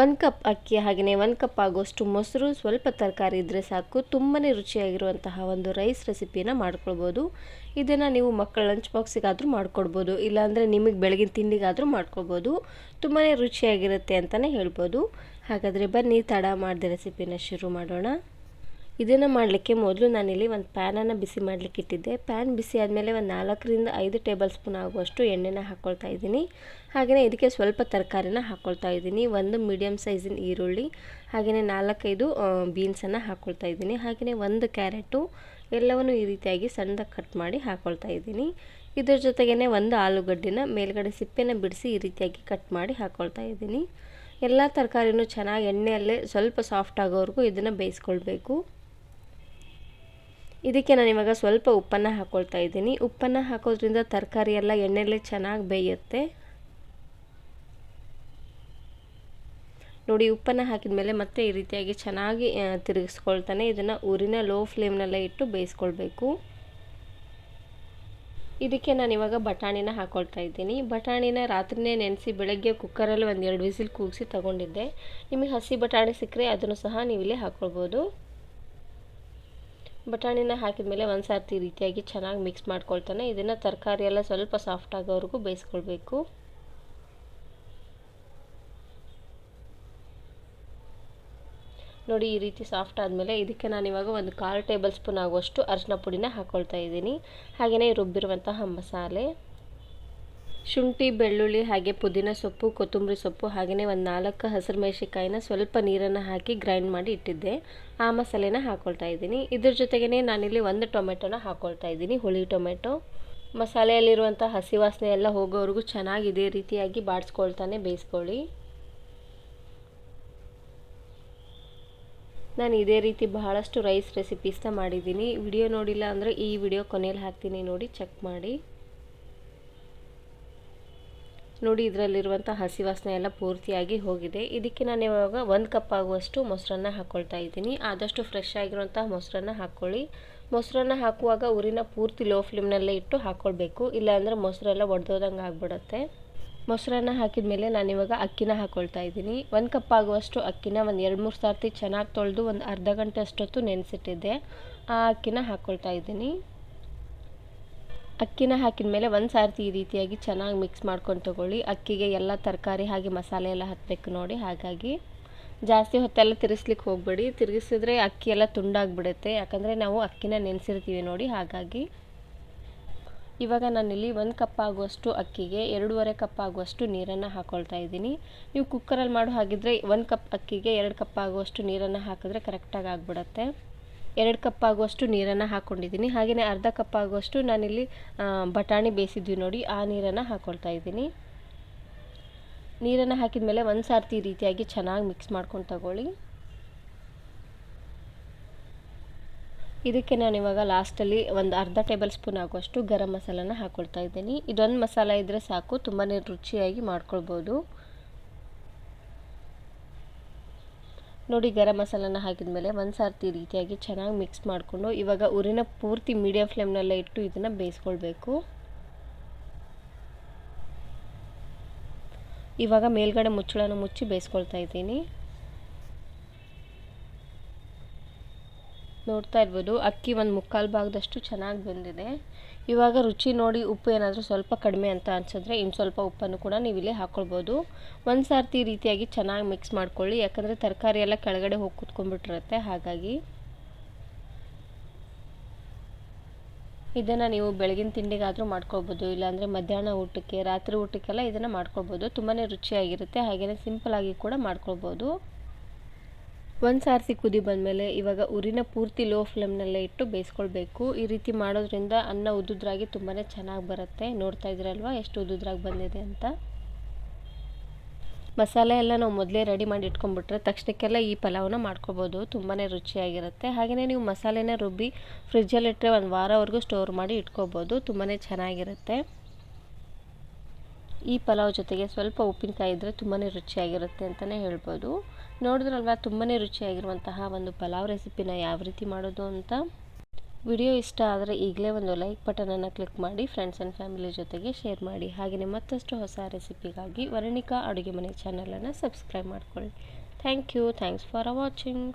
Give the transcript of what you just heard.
ಒಂದು ಕಪ್ ಅಕ್ಕಿ ಹಾಗೆಯೇ ಒಂದು ಕಪ್ ಆಗೋಷ್ಟು ಮೊಸರು ಸ್ವಲ್ಪ ತರಕಾರಿ ಇದ್ದರೆ ಸಾಕು. ತುಂಬಾ ರುಚಿಯಾಗಿರುವಂತಹ ಒಂದು ರೈಸ್ ರೆಸಿಪಿನ ಮಾಡ್ಕೊಳ್ಬೋದು. ಇದನ್ನು ನೀವು ಮಕ್ಕಳ ಲಂಚ್ ಬಾಕ್ಸಿಗಾದರೂ ಮಾಡ್ಕೊಡ್ಬೋದು. ಇಲ್ಲಾಂದರೆ ನಿಮಗೆ ಬೆಳಗಿನ ತಿಂಡಿಗಾದರೂ ಮಾಡ್ಕೊಳ್ಬೋದು. ತುಂಬಾ ರುಚಿಯಾಗಿರುತ್ತೆ ಅಂತಲೇ ಹೇಳ್ಬೋದು. ಹಾಗಾದರೆ ಬನ್ನಿ, ತಡ ಮಾಡಿದ ರೆಸಿಪಿನ ಶುರು ಮಾಡೋಣ. ಇದನ್ನು ಮಾಡಲಿಕ್ಕೆ ಮೊದಲು ನಾನಿಲ್ಲಿ ಒಂದು ಪ್ಯಾನನ್ನು ಬಿಸಿ ಮಾಡಲಿಕ್ಕೆ ಇಟ್ಟಿದ್ದೆ. ಪ್ಯಾನ್ ಬಿಸಿ ಆದಮೇಲೆ ಒಂದು ನಾಲ್ಕರಿಂದ ಐದು ಟೇಬಲ್ ಸ್ಪೂನ್ ಆಗುವಷ್ಟು ಎಣ್ಣೆನ ಹಾಕ್ಕೊಳ್ತಾ ಇದ್ದೀನಿ. ಹಾಗೆಯೇ ಇದಕ್ಕೆ ಸ್ವಲ್ಪ ತರಕಾರಿನ ಹಾಕ್ಕೊಳ್ತಾ ಇದ್ದೀನಿ. ಒಂದು ಮೀಡಿಯಮ್ ಸೈಜಿನ ಈರುಳ್ಳಿ ಹಾಗೆಯೇ ನಾಲ್ಕೈದು ಬೀನ್ಸನ್ನು ಹಾಕ್ಕೊಳ್ತಾ ಇದ್ದೀನಿ. ಹಾಗೆಯೇ ಒಂದು ಕ್ಯಾರೆಟು ಎಲ್ಲವನ್ನು ಈ ರೀತಿಯಾಗಿ ಸಣ್ಣದಾಗಿ ಕಟ್ ಮಾಡಿ ಹಾಕ್ಕೊಳ್ತಾ ಇದ್ದೀನಿ. ಇದ್ರ ಜೊತೆಗೇ ಒಂದು ಆಲೂಗಡ್ಡೆನ ಮೇಲ್ಗಡೆ ಸಿಪ್ಪೆನ ಬಿಡಿಸಿ ಈ ರೀತಿಯಾಗಿ ಕಟ್ ಮಾಡಿ ಹಾಕ್ಕೊಳ್ತಾ ಇದ್ದೀನಿ. ಎಲ್ಲ ತರಕಾರಿನೂ ಚೆನ್ನಾಗಿ ಎಣ್ಣೆಯಲ್ಲೇ ಸ್ವಲ್ಪ ಸಾಫ್ಟ್ ಆಗೋವರೆಗೂ ಇದನ್ನು ಬೇಯಿಸ್ಕೊಳ್ಬೇಕು. ಇದಕ್ಕೆ ನಾನು ಇವಾಗ ಸ್ವಲ್ಪ ಉಪ್ಪನ್ನು ಹಾಕ್ಕೊಳ್ತಾ ಇದ್ದೀನಿ. ಉಪ್ಪನ್ನು ಹಾಕೋದ್ರಿಂದ ತರಕಾರಿ ಎಲ್ಲ ಎಣ್ಣೆಲ್ಲೇ ಚೆನ್ನಾಗಿ ಬೇಯುತ್ತೆ. ನೋಡಿ, ಉಪ್ಪನ್ನು ಹಾಕಿದ ಮೇಲೆ ಮತ್ತೆ ಈ ರೀತಿಯಾಗಿ ಚೆನ್ನಾಗಿ ತಿರುಗಿಸ್ಕೊಳ್ತಾನೆ. ಇದನ್ನು ಊರಿನ ಲೋ ಫ್ಲೇಮ್ನಲ್ಲೇ ಇಟ್ಟು ಬೇಯಿಸ್ಕೊಳ್ಬೇಕು. ಇದಕ್ಕೆ ನಾನು ಇವಾಗ ಬಟಾಣಿನ ಹಾಕ್ಕೊಳ್ತಾ ಇದ್ದೀನಿ. ಬಟಾಣಿನ ರಾತ್ರಿನೇ ನೆನೆಸಿ ಬೆಳಗ್ಗೆ ಕುಕ್ಕರಲ್ಲಿ ಒಂದು ಎರಡು ವಿಸಿಲ್ ಕೂಗಿಸಿ ತಗೊಂಡಿದ್ದೆ. ನಿಮಗೆ ಹಸಿ ಬಟಾಣಿ ಸಿಕ್ಕರೆ ಅದನ್ನು ಸಹ ನೀವು ಇಲ್ಲಿ ಹಾಕ್ಕೊಳ್ಬೋದು ಬಟಾಣಿನ ಹಾಕಿದ ಮೇಲೆ ಒಂದು ಸರ್ತಿ ಈ ರೀತಿಯಾಗಿ ಚೆನ್ನಾಗಿ ಮಿಕ್ಸ್ ಮಾಡ್ಕೊಳ್ತಾನೆ. ಇದನ್ನು ತರಕಾರಿ ಎಲ್ಲ ಸ್ವಲ್ಪ ಸಾಫ್ಟ್ ಆಗೋವರೆಗೂ ಬೇಯಿಸ್ಕೊಳ್ಬೇಕು. ನೋಡಿ, ಈ ರೀತಿ ಸಾಫ್ಟ್ ಆದಮೇಲೆ ಇದಕ್ಕೆ ನಾನು ಇವಾಗ ಒಂದು ಕಾಲು ಟೇಬಲ್ ಸ್ಪೂನ್ ಆಗುವಷ್ಟು ಅರಿಶಿನ ಪುಡಿನ ಹಾಕ್ಕೊಳ್ತಾ ಇದ್ದೀನಿ. ಹಾಗೆಯೇ ರುಬ್ಬಿರುವಂತಹ ಮಸಾಲೆ. ಶುಂಠಿ, ಬೆಳ್ಳುಳ್ಳಿ ಹಾಗೆ ಪುದೀನ ಸೊಪ್ಪು, ಕೊತ್ತಂಬರಿ ಸೊಪ್ಪು ಹಾಗೆಯೇ ಒಂದು ನಾಲ್ಕು ಹಸಿರು ಮೆಣಸಿಕಾಯಿನ ಸ್ವಲ್ಪ ನೀರನ್ನು ಹಾಕಿ ಗ್ರೈಂಡ್ ಮಾಡಿ ಇಟ್ಟಿದ್ದೆ. ಆ ಮಸಾಲೆನ ಹಾಕ್ಕೊಳ್ತಾ ಇದ್ದೀನಿ. ಇದ್ರ ಜೊತೆಗೇ ನಾನಿಲ್ಲಿ ಒಂದು ಟೊಮೆಟೊನ ಹಾಕ್ಕೊಳ್ತಾ ಇದ್ದೀನಿ. ಹುಳಿ ಟೊಮೆಟೊ. ಮಸಾಲೆಯಲ್ಲಿರುವಂಥ ಹಸಿ ವಾಸನೆ ಎಲ್ಲ ಹೋಗೋವರೆಗೂ ಚೆನ್ನಾಗಿ ಇದೇ ರೀತಿಯಾಗಿ ಬಾಡಿಸ್ಕೊಳ್ತಾನೆ ಬೇಯಿಸ್ಕೊಳ್ಳಿ. ನಾನು ಇದೇ ರೀತಿ ಬಹಳಷ್ಟು ರೈಸ್ ರೆಸಿಪೀಸ್ನ ಮಾಡಿದ್ದೀನಿ. ವಿಡಿಯೋ ನೋಡಿಲ್ಲ ಅಂದರೆ ಈ ವಿಡಿಯೋ ಕೊನೆಯಲ್ಲಿ ಹಾಕ್ತೀನಿ ನೋಡಿ, ಚೆಕ್ ಮಾಡಿ. ನೋಡಿ ಇದರಲ್ಲಿರುವಂಥ ಹಸಿ ವಾಸನೆ ಎಲ್ಲ ಪೂರ್ತಿಯಾಗಿ ಹೋಗಿದೆ. ಇದಕ್ಕೆ ನಾನು ಇವಾಗ ಒಂದು ಕಪ್ ಆಗುವಷ್ಟು ಮೊಸರನ್ನ ಹಾಕ್ಕೊಳ್ತಾ ಇದ್ದೀನಿ. ಆದಷ್ಟು ಫ್ರೆಶ್ ಆಗಿರುವಂಥ ಮೊಸರನ್ನ ಹಾಕ್ಕೊಳ್ಳಿ ಮೊಸರನ್ನ ಹಾಕುವಾಗ ಉರಿನ ಪೂರ್ತಿ ಲೋ ಫ್ಲೇಮ್ನಲ್ಲೇ ಇಟ್ಟು ಹಾಕ್ಕೊಳ್ಬೇಕು ಇಲ್ಲಾಂದರೆ ಮೊಸರೆಲ್ಲ ಒಡೆದೋದಂಗೆ ಆಗಿಬಿಡುತ್ತೆ. ಮೊಸರನ್ನ ಹಾಕಿದ ಮೇಲೆ ನಾನಿವಾಗ ಅಕ್ಕಿನ ಹಾಕ್ಕೊಳ್ತಾ ಇದ್ದೀನಿ. ಒಂದು ಕಪ್ ಆಗುವಷ್ಟು ಅಕ್ಕಿನ ಒಂದು ಎರಡು ಮೂರು ಸರ್ತಿ ಚೆನ್ನಾಗಿ ತೊಳೆದು ಒಂದು ಅರ್ಧ ಗಂಟೆ ಅಷ್ಟೊತ್ತು ನೆನೆಸಿಟ್ಟಿದ್ದೆ. ಆ ಅಕ್ಕಿನ ಹಾಕ್ಕೊಳ್ತಾ ಇದ್ದೀನಿ. ಅಕ್ಕಿನ ಹಾಕಿದ ಮೇಲೆ ಒಂದು ಸಾರ್ತಿ ಈ ರೀತಿಯಾಗಿ ಚೆನ್ನಾಗಿ ಮಿಕ್ಸ್ ಮಾಡ್ಕೊಂಡು ತಗೊಳ್ಳಿ. ಅಕ್ಕಿಗೆ ಎಲ್ಲ ತರಕಾರಿ ಹಾಗೆ ಮಸಾಲೆ ಎಲ್ಲ ಹತ್ತಬೇಕು ನೋಡಿ. ಹಾಗಾಗಿ ಜಾಸ್ತಿ ಹೊತ್ತೆಲ್ಲ ತಿರ್ಗಿಸ್ಲಿಕ್ಕೆ ಹೋಗಬೇಡಿ. ತಿರುಗಿಸಿದ್ರೆ ಅಕ್ಕಿ ಎಲ್ಲ ತುಂಡಾಗಿಬಿಡುತ್ತೆ. ಯಾಕಂದರೆ ನಾವು ಅಕ್ಕಿನ ನೆನೆಸಿರ್ತೀವಿ ನೋಡಿ. ಹಾಗಾಗಿ ಇವಾಗ ನಾನಿಲ್ಲಿ ಒಂದು ಕಪ್ ಆಗುವಷ್ಟು ಅಕ್ಕಿಗೆ ಎರಡೂವರೆ ಕಪ್ ಆಗುವಷ್ಟು ನೀರನ್ನು ಹಾಕ್ಕೊಳ್ತಾ ಇದ್ದೀನಿ. ನೀವು ಕುಕ್ಕರಲ್ಲಿ ಮಾಡೋ ಹಾಗಿದ್ರೆ ಒಂದು ಕಪ್ ಅಕ್ಕಿಗೆ ಎರಡು ಕಪ್ ಆಗುವಷ್ಟು ನೀರನ್ನು ಹಾಕಿದ್ರೆ ಕರೆಕ್ಟಾಗಿ ಆಗಿಬಿಡತ್ತೆ. ಎರಡು ಕಪ್ ಆಗುವಷ್ಟು ನೀರನ್ನು ಹಾಕ್ಕೊಂಡಿದ್ದೀನಿ ಹಾಗೆಯೇ ಅರ್ಧ ಕಪ್ ಆಗುವಷ್ಟು ನಾನಿಲ್ಲಿ ಬಟಾಣಿ ಬೇಯಿಸಿದ್ವಿ ನೋಡಿ, ಆ ನೀರನ್ನು ಹಾಕ್ಕೊಳ್ತಾ ಇದ್ದೀನಿ. ನೀರನ್ನು ಹಾಕಿದ ಮೇಲೆ ಒಂದು ಸಾರ್ತಿ ರೀತಿಯಾಗಿ ಚೆನ್ನಾಗಿ ಮಿಕ್ಸ್ ಮಾಡ್ಕೊಂಡು ತಗೊಳ್ಳಿ. ಇದಕ್ಕೆ ನಾನು ಇವಾಗ ಲಾಸ್ಟಲ್ಲಿ ಒಂದು ಅರ್ಧ ಟೇಬಲ್ ಸ್ಪೂನ್ ಆಗುವಷ್ಟು ಗರಂ ಮಸಾಲನ ಹಾಕ್ಕೊಳ್ತಾ ಇದ್ದೀನಿ. ಇದೊಂದು ಮಸಾಲ ಇದ್ದರೆ ಸಾಕು ತುಂಬಾ ರುಚಿಯಾಗಿ ಮಾಡ್ಕೊಳ್ಬೋದು. ನೋಡಿ ಗರಂ ಮಸಾಲನ ಹಾಕಿದ ಮೇಲೆ ಒಂದು ಸಾರ್ತಿ ರೀತಿಯಾಗಿ ಚೆನ್ನಾಗಿ ಮಿಕ್ಸ್ ಮಾಡಿಕೊಂಡು ಇವಾಗ ಉರಿನ ಪೂರ್ತಿ ಮೀಡಿಯಂ ಫ್ಲೇಮ್ನಲ್ಲೇ ಇಟ್ಟು ಇದನ್ನು ಬೇಯಿಸ್ಕೊಳ್ಬೇಕು. ಇವಾಗ ಮೇಲ್ಗಡೆ ಮುಚ್ಚಳನ ಮುಚ್ಚಿ ಬೇಯಿಸ್ಕೊಳ್ತಾ ಇದ್ದೀನಿ. ನೋಡ್ತಾ ಇರ್ಬೋದು, ಅಕ್ಕಿ ಒಂದು ಮುಕ್ಕಾಲು ಭಾಗದಷ್ಟು ಚೆನ್ನಾಗಿ ಬೆಂದಿದೆ. ಇವಾಗ ರುಚಿ ನೋಡಿ ಉಪ್ಪು ಏನಾದರೂ ಸ್ವಲ್ಪ ಕಡಿಮೆ ಅಂತ ಅನ್ಸಿದ್ರೆ ಇನ್ನು ಸ್ವಲ್ಪ ಉಪ್ಪನ್ನು ಕೂಡ ನೀವು ಇಲ್ಲಿ ಹಾಕ್ಕೊಳ್ಬೋದು ಒಂದು ಸಾರ್ತಿ ರೀತಿಯಾಗಿ ಚೆನ್ನಾಗಿ ಮಿಕ್ಸ್ ಮಾಡ್ಕೊಳ್ಳಿ. ಯಾಕಂದರೆ ತರಕಾರಿ ಎಲ್ಲ ಕೆಳಗಡೆ ಹೋಗಿ ಕುತ್ಕೊಂಡ್ಬಿಟ್ಟಿರುತ್ತೆ. ಹಾಗಾಗಿ ಇದನ್ನು ನೀವು ಬೆಳಗಿನ ತಿಂಡಿಗಾದರೂ ಮಾಡ್ಕೊಳ್ಬೋದು. ಇಲ್ಲಾಂದರೆ ಮಧ್ಯಾಹ್ನ ಊಟಕ್ಕೆ, ರಾತ್ರಿ ಊಟಕ್ಕೆಲ್ಲ ಇದನ್ನು ಮಾಡ್ಕೊಳ್ಬೋದು. ತುಂಬಾ ರುಚಿಯಾಗಿರುತ್ತೆ. ಹಾಗೆಯೇ ಸಿಂಪಲಾಗಿ ಕೂಡ ಮಾಡ್ಕೊಳ್ಬೋದು. ಒಂದು ಸಾರಿಸಿ ಕುದಿ ಬಂದಮೇಲೆ ಇವಾಗ ಉರಿನ ಪೂರ್ತಿ ಲೋ ಫ್ಲೇಮ್ನಲ್ಲೇ ಇಟ್ಟು ಬೇಯಿಸ್ಕೊಳ್ಬೇಕು. ಈ ರೀತಿ ಮಾಡೋದ್ರಿಂದ ಅನ್ನ ಉದ್ದುದ್ರಾಗಿ ತುಂಬಾ ಚೆನ್ನಾಗಿ ಬರುತ್ತೆ. ನೋಡ್ತಾ ಇದ್ರಲ್ವ ಎಷ್ಟು ಉದ್ದುದ್ರಾಗಿ ಬಂದಿದೆ ಅಂತ? ಮಸಾಲೆ ಎಲ್ಲ ನಾವು ಮೊದಲೇ ರೆಡಿ ಮಾಡಿ ಇಟ್ಕೊಂಡ್ಬಿಟ್ರೆ ತಕ್ಷಣಕ್ಕೆಲ್ಲ ಈ ಪಲಾವನ್ನ ಮಾಡ್ಕೊಬೋದು. ತುಂಬಾ ರುಚಿಯಾಗಿರುತ್ತೆ. ಹಾಗೆಯೇ ನೀವು ಮಸಾಲೆನ ರುಬ್ಬಿ ಫ್ರಿಜ್ಜಲ್ಲಿಟ್ಟರೆ ಒಂದು ವಾರವರೆಗೂ ಸ್ಟೋರ್ ಮಾಡಿ ಇಟ್ಕೋಬೋದು. ತುಂಬಾ ಚೆನ್ನಾಗಿರುತ್ತೆ. ಈ ಪಲಾವ್ ಜೊತೆಗೆ ಸ್ವಲ್ಪ ಉಪ್ಪಿನಕಾಯಿ ಇದ್ದರೆ ತುಂಬಾ ರುಚಿಯಾಗಿರುತ್ತೆ ಅಂತಲೇ ಹೇಳ್ಬೋದು. ನೋಡಿದ್ರಲ್ವ ತುಂಬಾ ರುಚಿಯಾಗಿರುವಂತಹ ಒಂದು ಪಲಾವ್ ರೆಸಿಪಿನ ಯಾವ ರೀತಿ ಮಾಡೋದು ಅಂತ? ವಿಡಿಯೋ ಇಷ್ಟ ಆದರೆ ಈಗಲೇ ಒಂದು ಲೈಕ್ ಬಟನನ್ನು ಕ್ಲಿಕ್ ಮಾಡಿ ಫ್ರೆಂಡ್ಸ್ ಆ್ಯಂಡ್ ಫ್ಯಾಮಿಲಿ ಜೊತೆಗೆ ಶೇರ್ ಮಾಡಿ. ಹಾಗೆಯೇ ಮತ್ತಷ್ಟು ಹೊಸ ರೆಸಿಪಿಗಾಗಿ ವರ್ಣಿಕಾ ಅಡುಗೆ ಮನೆ ಚಾನಲನ್ನು ಸಬ್ಸ್ಕ್ರೈಬ್ ಮಾಡಿಕೊಳ್ಳಿ. Thank you thanks for watching